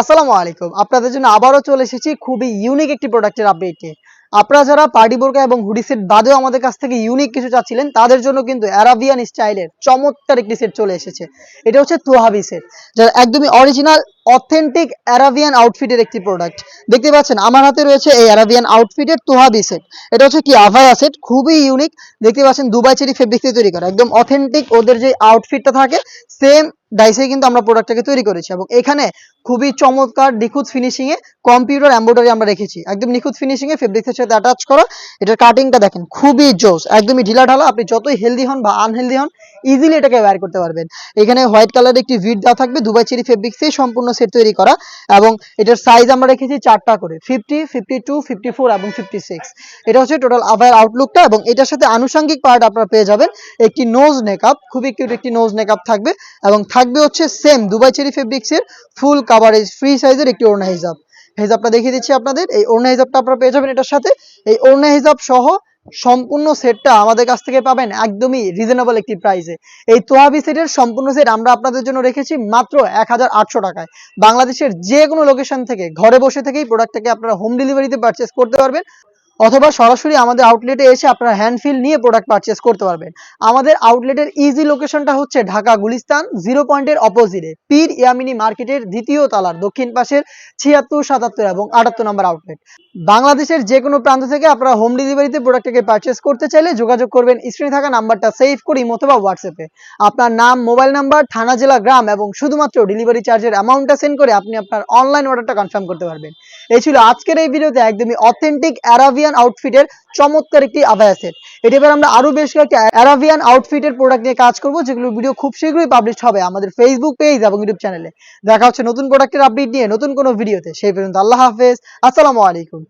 আসসালামু আলাইকুম। আপনাদের জন্য আবারও চলে এসেছি খুবই ইউনিক একটি প্রোডাক্টের আপডেটে আপনারা যারা পার্টি বোরকা এবং হুডি সেট বাদেও আমাদের কাছ থেকে ইউনিক কিছু চাচ্ছিলেন, তাদের জন্য কিন্তু অ্যারাবিয়ান স্টাইলের চমৎকার একটি সেট চলে এসেছে। এটা হচ্ছে তোহাবি সেট যারা একদমই অরিজিনাল অথেন্টিক অ্যারাবিয়ান আউটফিটের একটি প্রোডাক্ট দেখতে পাচ্ছেন, আমার হাতে রয়েছে এই অ্যারাবিয়ান আউটফিটের তোহাবি সেট এটা হচ্ছে কি আভায়া সেট খুবই ইউনিক দেখতে পাচ্ছেন, দুবাই চেরি ফেব্রিক দিয়ে তৈরি করা। একদম অথেন্টিক ওদের যে আউটফিটটা থাকে সেম ডাইসে কিন্তু আমরা প্রোডাক্টটাকে তৈরি করেছি। এবং এখানে খুবই চমৎকার নিখুঁত ফিনিশিং এ কম্পিউটার এমব্রয়ডারি আমরা রেখেছি। একদম নিখুঁত ফিনিশিং এ ফেব্রিক্সের সাথে অ্যাটাচ করা। এটার কাটিংটা দেখেন, খুবই জোস একদমই ঢিলা ঢালা আপনি যতই হেলদি হন বা আনহেলদি হন ইজিলি এটাকে ওয়্যার করতে পারবেন। এখানে হোয়াইট কালারের একটি ভিড দেওয়া থাকবে। দুবাই চেরি ফেব্রিক্স সম্পূর্ণ সেট তৈরি করা এবং এটার সাইজ আমরা রেখেছি চারটা করে fifty fifty two fifty four এবং ফিফটি সিক্স এটা হচ্ছে টোটাল আভার আউটলুকটা এবং এটার সাথে আনুষঙ্গিক পার্ট আপনারা পেয়ে যাবেন একটি নোজ নেকআপ খুবই কিউট একটি নোজ নেকআপ থাকবে এবং থাকবে হচ্ছে সেম দুবাই চেরি ফেব্রিক্সের ফুল কাভারেজ ফ্রি সাইজের একটি ওড়না হিজাব। হিজাবটা দেখিয়ে দিচ্ছি আপনাদের, এই ওড়না হিজাবটা আপনারা পেয়ে যাবেন এটার সাথে। এই ওড়না হিজাব সহ সম্পূর্ণ সেটটা আমাদের কাছ থেকে পাবেন একদমই রিজনেবল একটি প্রাইসে এই তোহাবি সেটের সম্পূর্ণ সেট আমরা আপনাদের জন্য রেখেছি মাত্র এক হাজার আটশো টাকায়। বাংলাদেশের যে কোনো লোকেশন থেকে, ঘরে বসে থেকেই প্রোডাক্টটাকে আপনারা হোম ডেলিভারিতে পারচেস করতে পারবেন। অথবা সরাসরি আমাদের আউটলেটে এসে আপনারা হ্যান্ড ফিল নিয়ে প্রোডাক্ট পারচেস করতে পারবেন। আমাদের আউটলেটের ইজি লোকেশনটা হচ্ছে ঢাকা গুলিস্তান জিরো পয়েন্টের অপোজিটে পীর ইয়ামিনী মার্কেটের দ্বিতীয় তালার দক্ষিণ পাশের ছিয়াত্তর, সাতাত্তর এবং আটাত্তর নম্বর আউটলেট বাংলাদেশের যে কোনো প্রান্ত থেকে আপনারা হোম ডেলিভারিতে প্রোডাক্টটাকে পারচেস করতে চাইলে যোগাযোগ করবেন স্ক্রিনে থাকা নাম্বারটা সেভ করি অথবা হোয়াটসঅ্যাপে আপনার নাম মোবাইল নাম্বার থানা, জেলা, গ্রাম এবং শুধুমাত্র ডেলিভারি চার্জের অ্যামাউন্টটা সেন্ড করে আপনি আপনার অনলাইন অর্ডারটা কনফার্ম করতে পারবেন। এই ছিল আজকের এই ভিডিওতে একদমই অথেন্টিক অ্যারাবিয়ান আউটফিটের চমৎকার একটি আভায়া সেট এটি এবার আমরা আরও বেশ কয়েকটি অ্যারাবিয়ান আউটফিটের প্রোডাক্ট নিয়ে কাজ করব, যেগুলো ভিডিও খুব শীঘ্রই পাবলিশ হবে আমাদের ফেসবুক পেজ এবং ইউটিউব চ্যানেলে দেখা হচ্ছে নতুন প্রোডাক্টের আপডেট নিয়ে নতুন কোনো ভিডিওতে সেই পর্যন্ত আল্লাহ হাফেজ। আসসালামু আলাইকুম।